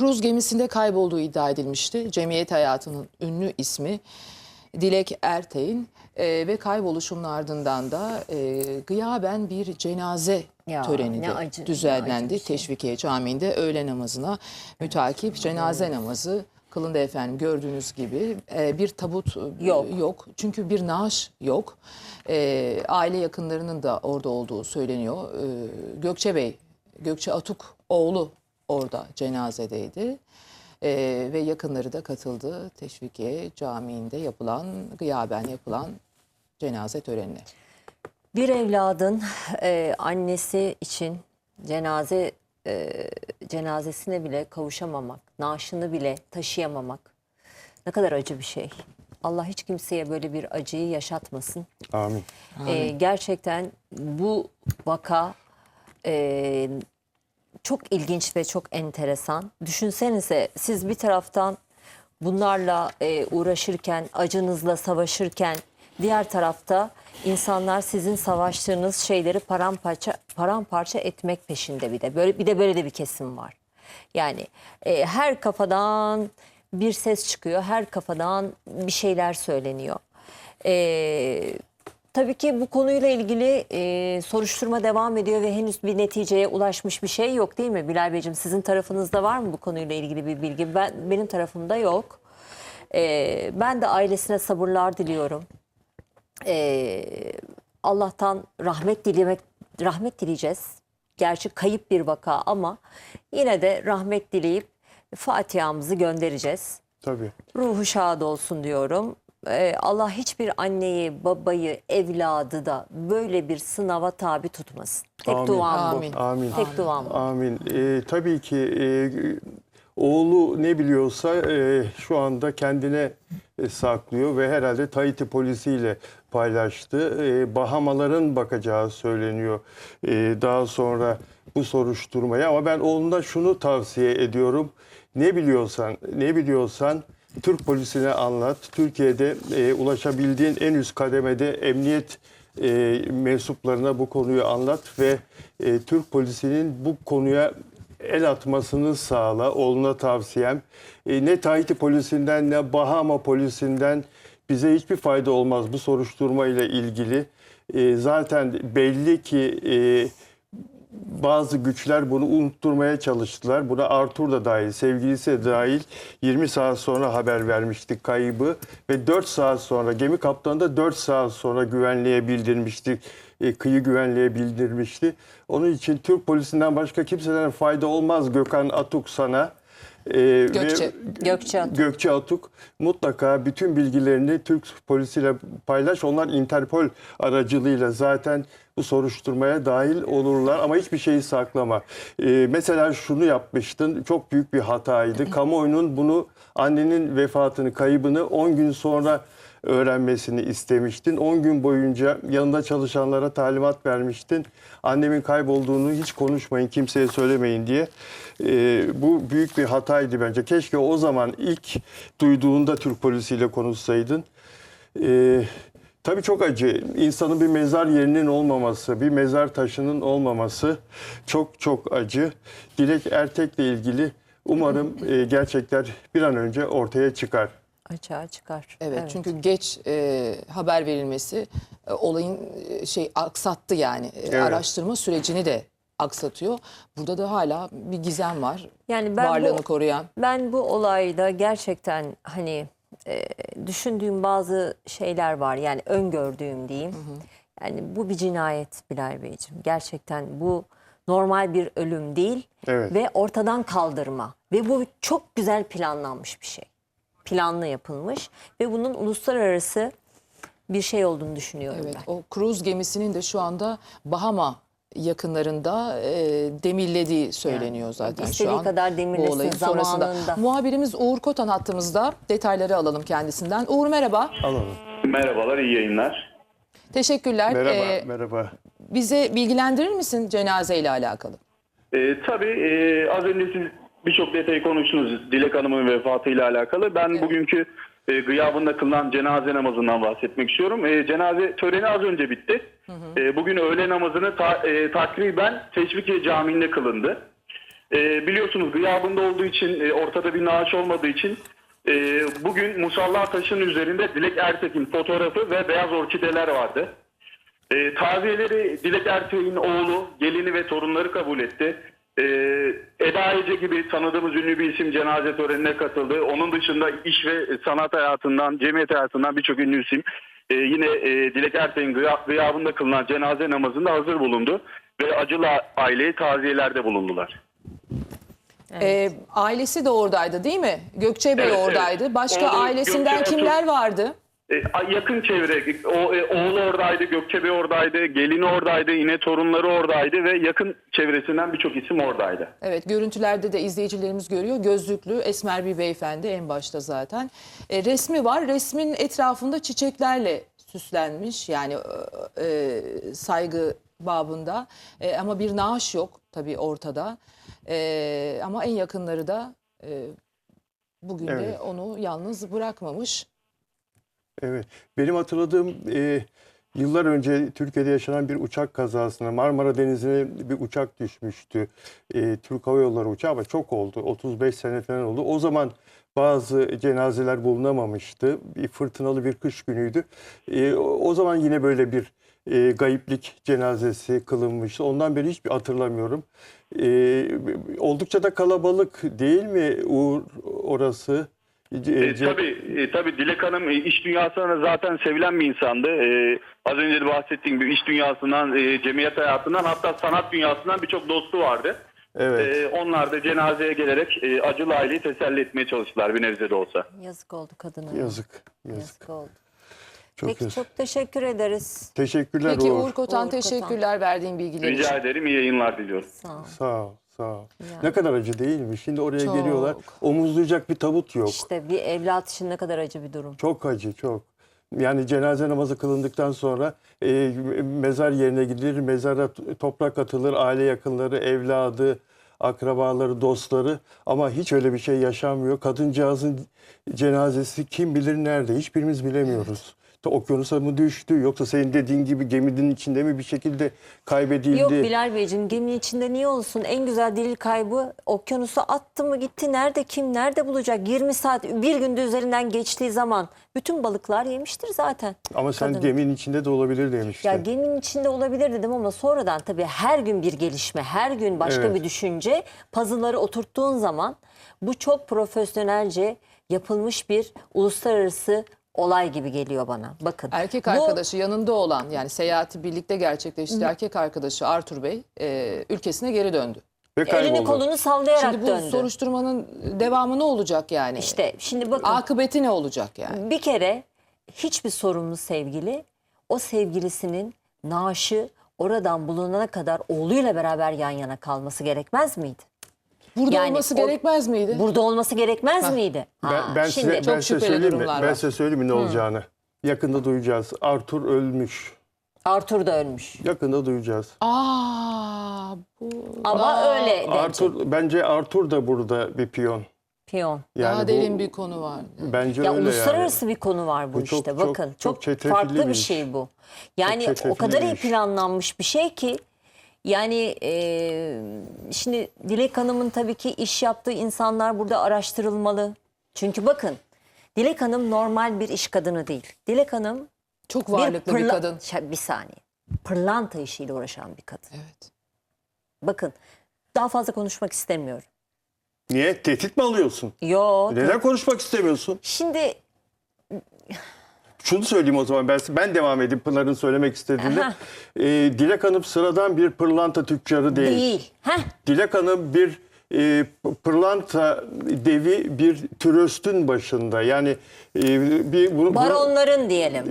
kruz gemisinde kaybolduğu iddia edilmişti. Cemiyet hayatının ünlü ismi Dilek Erteğin e, ve kayboluşunun ardından da e, gıyaben bir cenaze Ya, töreni de acı- düzenlendi. şey. Teşvikiye Camii'nde öğle namazına mütakip cenaze namazı kılındı efendim gördüğünüz gibi E, bir tabut e, Yok. yok çünkü bir naaş yok E, aile yakınlarının da orada olduğu söyleniyor E, Gökçe Bey Gökçe Atuk oğlu orada cenazedeydi E, ve yakınları da katıldı Teşvikiye Camii'nde yapılan gıyaben yapılan cenaze törenine. Bir evladın e, annesi için cenaze e, cenazesine bile kavuşamamak, naaşını bile taşıyamamak ne kadar acı bir şey. Allah hiç kimseye böyle bir acıyı yaşatmasın. Amin. E, gerçekten bu vaka e, çok ilginç ve çok enteresan. Düşünsenize siz bir taraftan bunlarla e, uğraşırken, acınızla savaşırken diğer tarafta insanlar sizin savaştığınız şeyleri paramparça paramparça etmek peşinde bir de. Böyle bir de böyle de bir kesim var. Yani e, her kafadan bir ses çıkıyor, her kafadan bir şeyler söyleniyor. E, Tabii ki bu konuyla ilgili e, soruşturma devam ediyor ve henüz bir neticeye ulaşmış bir şey yok değil mi Bilal Beyciğim? Sizin tarafınızda var mı bu konuyla ilgili bir bilgi? Ben Benim tarafımda yok. E, ben de ailesine sabırlar diliyorum. E, Allah'tan rahmet dilemek, rahmet dileyeceğiz. Gerçi kayıp bir vaka ama yine de rahmet dileyip Fatiha'mızı göndereceğiz. Tabii. Ruhu şad olsun diyorum. Ee, Allah hiçbir anneyi, babayı, evladı da böyle bir sınava tabi tutmasın. Tek Amin. duam bu. Amin. Amin. Tek duam bu. Amin. Ee, tabii ki e, oğlu ne biliyorsa e, şu anda kendine e, saklıyor ve herhalde Tahiti polisiyle paylaştı. E, Bahamaların bakacağı söyleniyor e, daha sonra bu soruşturmaya ama ben oğluna şunu tavsiye ediyorum. Ne biliyorsan, ne biliyorsan Türk polisine anlat. Türkiye'de e, ulaşabildiğin en üst kademede emniyet e, mensuplarına bu konuyu anlat ve e, Türk polisinin bu konuya el atmasını sağla. Oğluna tavsiyem. E, ne Tahiti polisinden ne Bahama polisinden bize hiçbir fayda olmaz bu soruşturma ile ilgili. E, zaten belli ki e, bazı güçler bunu unutturmaya çalıştılar. Buna Arthur da dahil, sevgilisi de dahil 20 saat sonra haber vermiştik kaybı ve 4 saat sonra gemi kaptanı da 4 saat sonra güvenliğe bildirmişti. e, kıyı güvenliğe bildirmişti. Onun için Türk polisinden başka kimseden fayda olmaz Gökhan Atuk sana. E, ve- Gökçe. Gökçe Atuk. Gökçe Atuk mutlaka bütün bilgilerini Türk polisiyle paylaş. Onlar Interpol aracılığıyla zaten bu soruşturmaya dahil olurlar ama hiçbir şeyi saklama. Ee, mesela şunu yapmıştın çok büyük bir hataydı. Kamuoyunun bunu annenin vefatını, kaybını 10 gün sonra öğrenmesini istemiştin. 10 gün boyunca yanında çalışanlara talimat vermiştin. Annemin kaybolduğunu hiç konuşmayın, kimseye söylemeyin diye. Ee, bu büyük bir hataydı bence. Keşke o zaman ilk duyduğunda Türk polisiyle konuşsaydın. Ee, tabii çok acı. İnsanın bir mezar yerinin olmaması, bir mezar taşının olmaması çok çok acı. Dilek Ertek'le ilgili umarım e, gerçekler bir an önce ortaya çıkar. Açığa çıkar. Evet, çünkü geç e, haber verilmesi e, olayın e, şey aksattı yani E, Evet. araştırma sürecini de aksatıyor. Burada da hala bir gizem var. Yani ben varlığını bu- koruyan. Ben bu olayda gerçekten hani e, düşündüğüm bazı şeyler var. Yani öngördüğüm diyeyim. Yani bu bir cinayet Bilal Beyciğim. Gerçekten bu normal bir ölüm değil Evet. ve ortadan kaldırma. Ve bu çok güzel planlanmış bir şey. Planlı yapılmış ve bunun uluslararası bir şey olduğunu düşünüyorum Evet, ben. o kruz gemisinin de şu anda Bahama yakınlarında e, demirlediği söyleniyor zaten şu istediği an. kadar demirlesin bu olayın sonrasında. zamanında. Muhabirimiz Uğur Kotan hattımızda. Detayları alalım kendisinden. Uğur merhaba. Alalım. Merhabalar, iyi yayınlar. Teşekkürler. Merhaba, Ee, merhaba. bize bilgilendirir misin cenazeyle alakalı? Ee, tabii e, az önce siz birçok detayı konuştunuz Dilek Hanım'ın vefatıyla alakalı. Ben bugünkü e, gıyabında kılınan cenaze namazından bahsetmek istiyorum. E, cenaze töreni az önce bitti. E, bugün öğle namazını ta- e, takriben Teşvikiye Camii'nde kılındı. E, biliyorsunuz gıyabında olduğu için, e, ortada bir naaş olmadığı için e, bugün musalla taşın üzerinde Dilek Ertek'in fotoğrafı ve beyaz orkideler vardı. E, taziyeleri Dilek Ertek'in oğlu, gelini ve torunları kabul etti. E, Eda Ece gibi tanıdığımız ünlü bir isim cenaze törenine katıldı. Onun dışında iş ve sanat hayatından, cemiyet hayatından birçok ünlü isim e, yine e, Dilek Ertek'in gıya- gıyabında kılınan cenaze namazında hazır bulundu. Ve acılı aileye taziyelerde bulundular. Ee, ailesi de oradaydı değil mi? Gökçe Bey Evet, evet. oradaydı. Başka Orada ailesinden Gökçe kimler vardı? E, yakın çevre, o, e, oğlu oradaydı, Gökçe Bey oradaydı, gelini oradaydı, yine torunları oradaydı ve yakın çevresinden birçok isim oradaydı. Evet görüntülerde de izleyicilerimiz görüyor. Gözlüklü esmer bir beyefendi en başta zaten. E, resmi var. Resmin etrafında çiçeklerle süslenmiş. Yani e, e, saygı babında. E, ama bir naaş yok tabii ortada. E, ama en yakınları da e, bugün de Evet. onu yalnız bırakmamış. Evet. Benim hatırladığım e, yıllar önce Türkiye'de yaşanan bir uçak kazasına Marmara Denizi'ne bir uçak düşmüştü. E, Türk Hava Yolları uçağı ama çok oldu. 35 sene falan oldu. O zaman bazı cenazeler bulunamamıştı. Bir fırtınalı bir kış günüydü. E, o, zaman yine böyle bir e, gayiplik cenazesi kılınmıştı. Ondan beri hiçbir hatırlamıyorum. E, oldukça da kalabalık değil mi Uğur orası? E, E, ce- tabii, e, tabii Dilek Hanım e, iş dünyasında zaten sevilen bir insandı. E, az önce de bahsettiğim gibi iş dünyasından, e, cemiyet hayatından hatta sanat dünyasından birçok dostu vardı. Evet. E, onlar da cenazeye gelerek e, acılı aileyi teselli etmeye çalıştılar bir nebze de olsa. Yazık oldu kadına. Yazık. Yazık. Yazık oldu. Çok Peki yazık. çok teşekkür ederiz. Teşekkürler Peki Uğur. Uğur Kotan Uğur Kotan. teşekkürler verdiğin bilgiler için. Rica ederim, iyi yayınlar diliyorum. Sağ ol. Sağ ol, sağ ol. Ya. Ne kadar acı değil mi? Şimdi oraya Çok. geliyorlar. Omuzlayacak bir tabut yok. İşte bir evlat için ne kadar acı bir durum. Çok acı, çok. Yani cenaze namazı kılındıktan sonra e, mezar yerine gidilir, mezara toprak atılır, aile yakınları, evladı, akrabaları, dostları ama hiç öyle bir şey yaşanmıyor. Kadıncağızın cenazesi kim bilir nerede? Hiçbirimiz bilemiyoruz. Okyanusa mı düştü yoksa senin dediğin gibi geminin içinde mi bir şekilde kaybedildi? Yok Bilal Beyciğim geminin içinde niye olsun? En güzel delil kaybı okyanusa attı mı gitti. Nerede kim nerede bulacak? 20 saat bir günde üzerinden geçtiği zaman bütün balıklar yemiştir zaten. Ama sen Kadın. geminin içinde de olabilir demiştin. Ya geminin içinde olabilir dedim ama sonradan tabii her gün bir gelişme, her gün başka Evet. bir düşünce, puzzle'ları oturttuğun zaman bu çok profesyonelce yapılmış bir uluslararası olay gibi geliyor bana. Bakın. Erkek bu- arkadaşı yanında olan yani seyahati birlikte gerçekleştirdiği erkek arkadaşı Artur Bey e, ülkesine geri döndü. Ve elini kolunu sallayarak Şimdi bu döndü. soruşturmanın devamı ne olacak yani? İşte şimdi bakın. Akıbeti ne olacak yani? Bir kere hiçbir sorumlu sevgili o sevgilisinin naaşı oradan bulunana kadar oğluyla beraber yan yana kalması gerekmez miydi? Burada Yani olması o- gerekmez miydi? Burada olması gerekmez miydi? Ben, Ha, ben şimdi size, ben size söyleyeyim mi? Ben size söyleyeyim mi ne olacağını? Yakında duyacağız. Arthur ölmüş. Arthur da ölmüş. Yakında duyacağız. Aa, bu Ama Aa, öyle. Arthur bence Arthur da burada bir piyon. Piyon. Yani daha bu- derin bir konu var. Bence Ya öyle uluslararası bir konu var bu, Bu çok- işte. çok- Bakın çok çok, farklı bir şey bu. Yani o kadar iyi planlanmış bir şey ki yani e, şimdi Dilek Hanım'ın tabii ki iş yaptığı insanlar burada araştırılmalı. Çünkü bakın Dilek Hanım normal bir iş kadını değil. Dilek Hanım Çok varlıklı bir, pırla- kadın. Bir saniye. Pırlanta işiyle uğraşan bir kadın. Evet. Bakın daha fazla konuşmak istemiyorum. Niye? Tehdit mi alıyorsun? Yo. Neden konuşmak istemiyorsun? Şimdi Şunu söyleyeyim o zaman ben ben devam edeyim Pınar'ın söylemek istediğini. Aha. Ee, Dilek Hanım sıradan bir pırlanta tüccarı değil. değil. Heh, Dilek Hanım bir e, pırlanta devi bir türöstün başında. Yani e, bir bunu, baronların diyelim.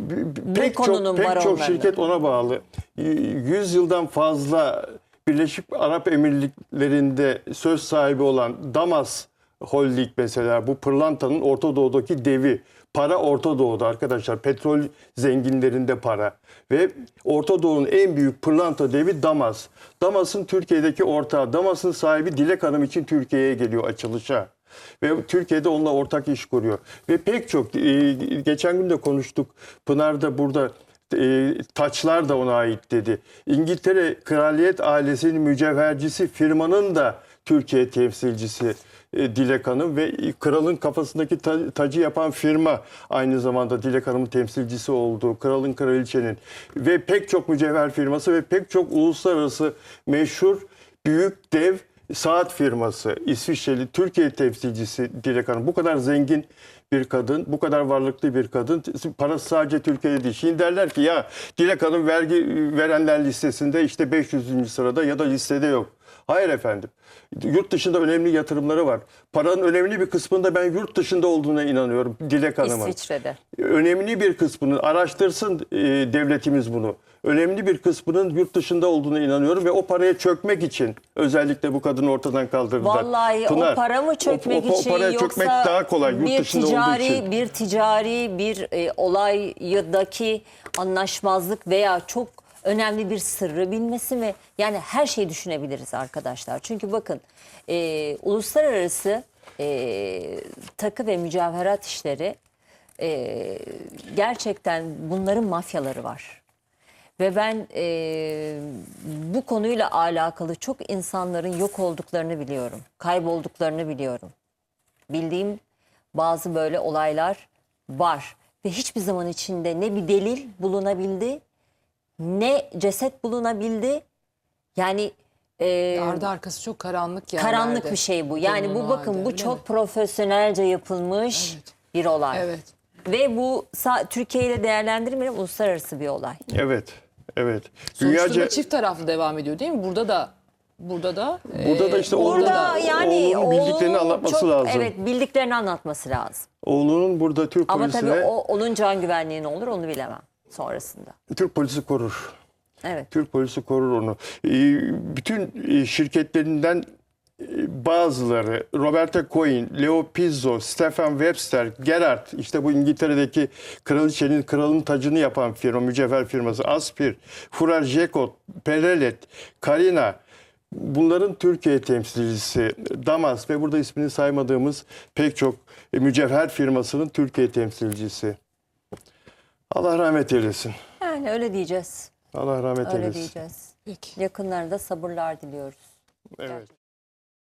Bu pek konunun çok, pek çok şirket ona bağlı. Y- 100 yıldan fazla Birleşik Arap Emirlikleri'nde söz sahibi olan Damas Holding mesela bu pırlantanın Orta Doğu'daki devi. Para Orta Doğu'da arkadaşlar. Petrol zenginlerinde para. Ve Orta Doğu'nun en büyük pırlanta devi Damas. Damas'ın Türkiye'deki ortağı. Damas'ın sahibi Dilek Hanım için Türkiye'ye geliyor açılışa. Ve Türkiye'de onunla ortak iş kuruyor. Ve pek çok, e, geçen gün de konuştuk. Pınar da burada e, taçlar da ona ait dedi. İngiltere kraliyet ailesinin mücevhercisi firmanın da Türkiye temsilcisi e, Dilek Hanım ve kralın kafasındaki ta- tacı yapan firma aynı zamanda Dilek Hanım'ın temsilcisi olduğu kralın kraliçenin ve pek çok mücevher firması ve pek çok uluslararası meşhur büyük dev saat firması İsviçreli Türkiye temsilcisi Dilek Hanım bu kadar zengin bir kadın, bu kadar varlıklı bir kadın. Parası sadece Türkiye'de değil. Şimdi derler ki ya Dilek Hanım vergi verenler listesinde işte 500. sırada ya da listede yok. Hayır efendim. Yurt dışında önemli yatırımları var. Paranın önemli bir kısmında ben yurt dışında olduğuna inanıyorum Dilek Hanım'ın İsviçre'de. önemli bir kısmının araştırsın e, devletimiz bunu. Önemli bir kısmının yurt dışında olduğuna inanıyorum ve o paraya çökmek için özellikle bu kadını ortadan kaldırdılar. Vallahi Pınar, o para mı çökmek o, o, o için paraya yoksa çökmek daha kolay yurt bir dışında ticari, olduğu için. bir ticari bir e, olaydaki anlaşmazlık veya çok önemli bir sırrı bilmesi mi? Yani her şeyi düşünebiliriz arkadaşlar. Çünkü bakın e, uluslararası e, takı ve mücevherat işleri e, gerçekten bunların mafyaları var. Ve ben e, bu konuyla alakalı çok insanların yok olduklarını biliyorum. Kaybolduklarını biliyorum. Bildiğim bazı böyle olaylar var. Ve hiçbir zaman içinde ne bir delil bulunabildi, ne ceset bulunabildi. Yani e, Ardı arkası çok karanlık yerlerde. karanlık bir şey bu. Yani bu bulunan bakın halde, bu öyle çok mi? profesyonelce yapılmış Evet. bir olay. Evet. Ve bu sa- Türkiye ile değerlendirmeyelim uluslararası bir olay. Evet. Evet. Dünyaca çift taraflı devam ediyor değil mi? Burada da burada da Burada da e, işte burada oğlunun- Burada yani oğlunun bildiklerini oğlunun anlatması çok- lazım. Evet bildiklerini anlatması lazım. oğlunun burada Türk Ama polisine tabii o, onun can güvenliği ne olur onu bilemem sonrasında. Türk polisi korur. Evet. Türk polisi korur onu. Ee, Bütün e, şirketlerinden e, bazıları Roberta Coin, Leo Pizzo, Stefan Webster, Gerard işte bu İngiltere'deki kraliçenin kralın tacını yapan firma, mücevher firması Aspir, Furar Jekot, Perelet, Karina bunların Türkiye temsilcisi Damas ve burada ismini saymadığımız pek çok e, mücevher firmasının Türkiye temsilcisi. Allah rahmet eylesin. Yani öyle diyeceğiz. Allah rahmet Öyle eylesin. diyeceğiz. Peki. Yakınlarda sabırlar diliyoruz. Evet.